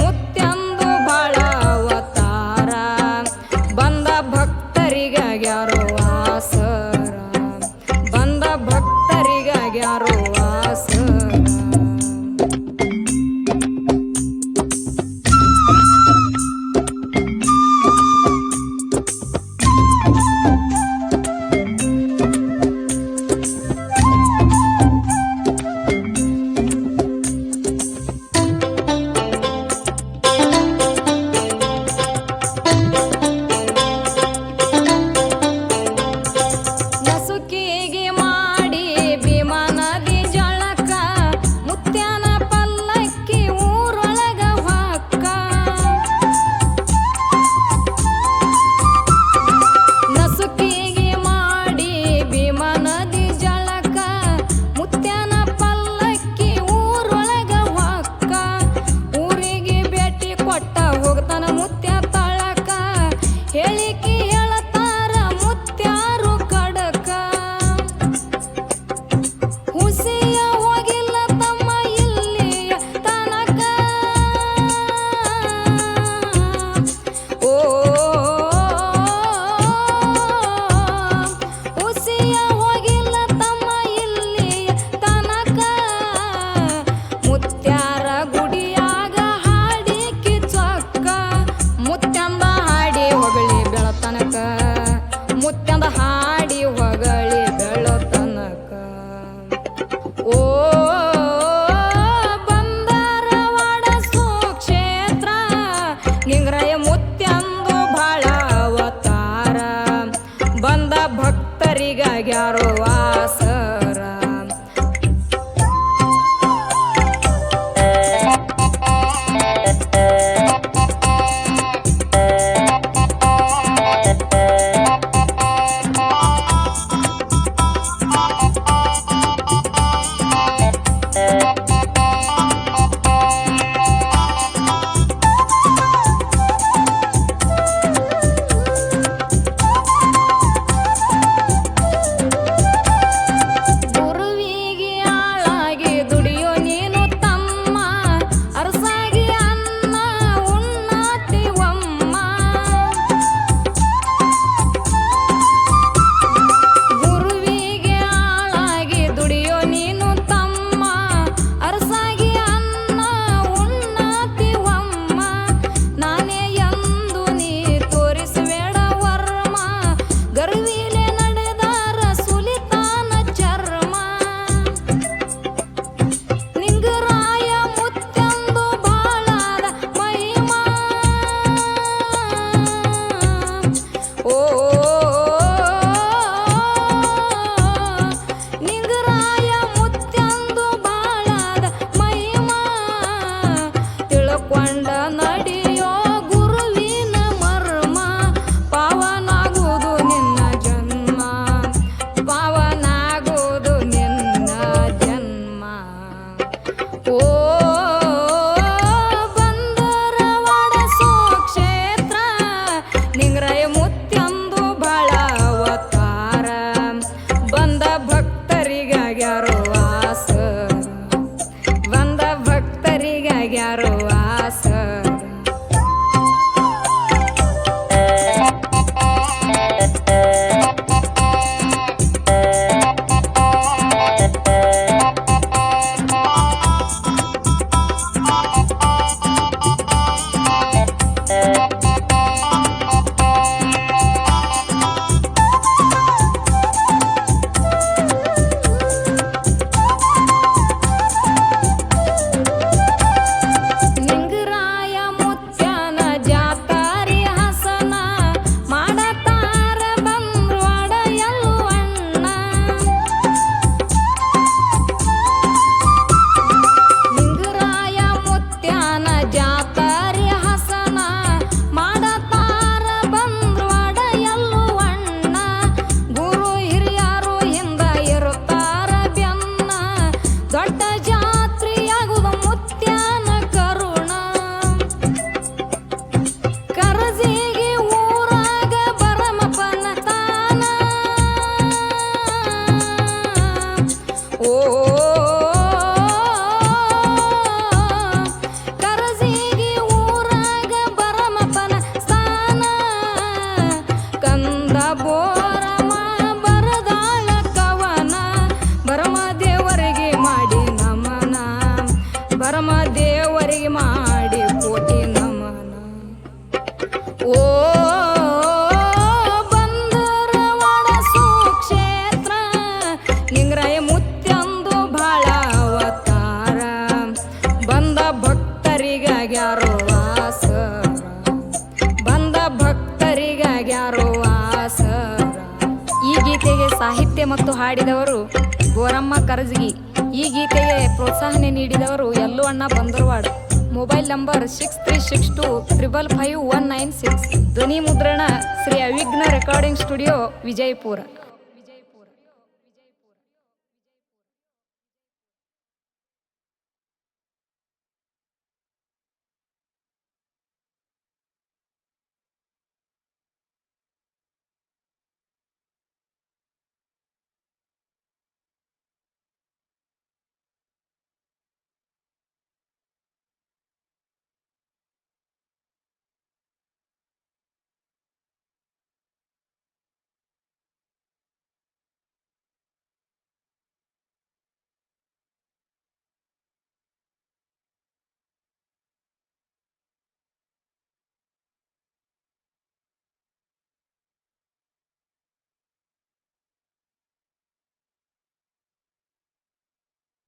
ಮುತ್ಯಂದು ಬಾಳ ಸಾಹಿತ್ಯ ಮತ್ತು ಹಾಡಿದವರು ಗೋರಮ್ಮ ಕರಜಗಿ. ಈ ಗೀತೆಗೆ ಪ್ರೋತ್ಸಾಹನೆ ನೀಡಿದವರು ಎಲ್ಲೂ ಅಣ್ಣ ಬಂದರವಾಡ. Mobile number six three six two triple five one nine six ಧ್ವನಿ ಮುದ್ರಣ ಶ್ರೀ ಅವಿಘ್ನ ರೆಕಾರ್ಡಿಂಗ್ ಸ್ಟುಡಿಯೋ ವಿಜಯಪುರ.